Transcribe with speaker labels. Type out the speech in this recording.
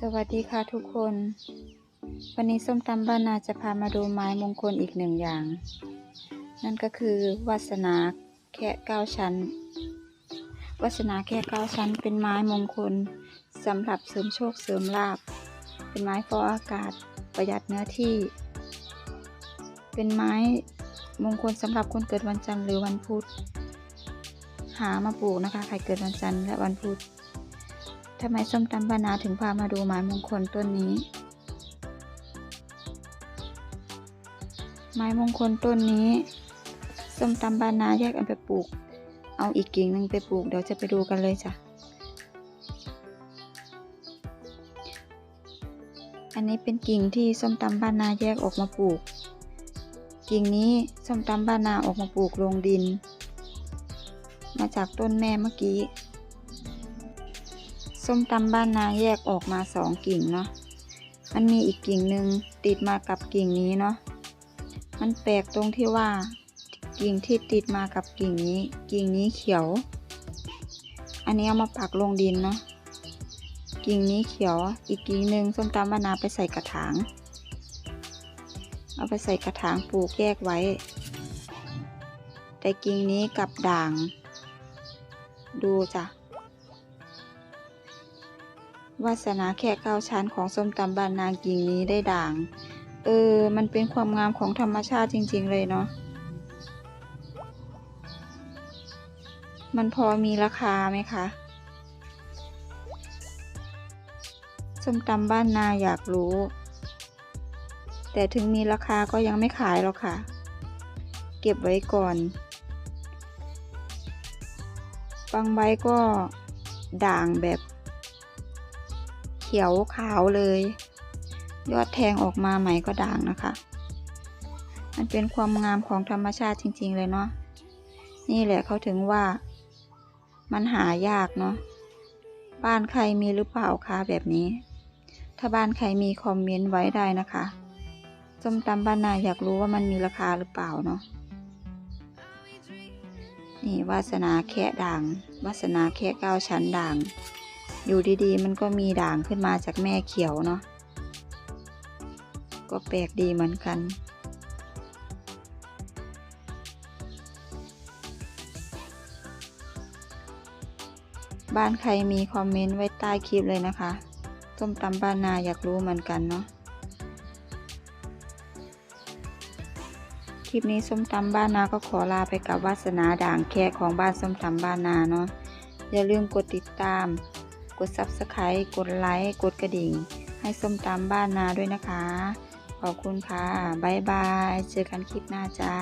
Speaker 1: สวัสดีค่ะทุกคน วันนี้ส้มตำบ้านนาจะพามาดูไม้มงคลอีกหนึ่งอย่าง นั่นก็คือวาสนาแค่เก้าชั้นวาสนาแค่เก้าชั้น เป็นไม้มงคลสำหรับเสริมโชคเสริมลาภเป็นไม้ฟอกอากาศประหยัดเนื้อที่ เป็นไม้มงคลสำหรับคนเกิดวันจันทร์หรือวันพุธหามาปลูกนะคะ ใครเกิดวันจันทร์และวันพุธ ทำไมส้มตำบานาถึงพามาดูไม้มงคลต้นนี้ ไม้มงคลต้นนี้ ส้มตำบานาแยกเอาไปปลูก เอาอีกกิ่งหนึ่งไปปลูกเดี๋ยวจะไปดูกันเลยจ้ะ อันนี้เป็นกิ่งที่ส้มตำบ้านนาแยกออกมาปลูก กิ่งนี้ส้มตำบ้านนาออกมาปลูกลงดิน มาจากต้นแม่เมื่อกี้ ส้มตำบ้านนาแยกออกมาสองกิ่งเนาะ มันมีอีกกิ่งหนึ่งติดมากับกิ่งนี้เนาะ มันแปลกตรงที่ว่า กิ่งที่ติดมากับกิ่งนี้ กิ่งนี้เขียว อันนี้เอามาปักลงดินเนาะ กิ่งนี้เขียว อีกกิ่งหนึ่งส้มตำบ้านนาไปใส่กระถาง เอาไปใส่กระถางปลูกแยกไว้ แต่กิ่งนี้กับด่าง ดูจ้ะ วาสนาแค่เก้าชั้นของส้มตำบานนางกิ่งนี้ได้ด่าง เออ มันเป็นความงามของธรรมชาติจริง ๆ เลยเนาะ มันพอมีราคาไหมคะ ส้มตำบ้านนาอยากรู้ แต่ถึงมีราคาก็ยังไม่ขายหรอกค่ะ เก็บไว้ก่อน บางใบก็ด่างแบบ ขียวขาวเลย ยอดแทงออกมาใหม่ก็ด่างนะคะ มันเป็นความงามของธรรมชาติจริง ๆ เลยเนาะนี่แหละเขาถึงว่า มันหายากเนาะบ้านใครมีหรือเปล่าคะแบบนี้ ถ้าบ้านใครมีคอมเมนต์ไว้ได้นะคะส้มตำบ้านนาอยากรู้ว่ามันมีราคาหรือเปล่าเนาะนี่วาสนาแค่ด่าง วาสนาแค่เก้าชั้นด่าง อยู่ดีๆ มันก็มีด่างขึ้นมาจากแม่เขียวเนาะ ก็แปลกดีเหมือนกัน บ้านใครมีคอมเมนต์ไว้ใต้คลิปเลยนะคะส้มตำบ้านนาอยากรู้เหมือนกันเนาะ คลิปนี้ส้มตำบ้านนาก็ขอลาไปกับวาสนาด่างแค่ของบ้านส้มตำบ้านนาเนาะ อย่าลืมกดติดตาม กด Subscribe กดไลค์ กดกระดิ่ง ให้ส้มตำบ้านนาด้วยนะคะ ขอบคุณค่ะ บ๊ายบาย เจอกันคลิปหน้าจ้า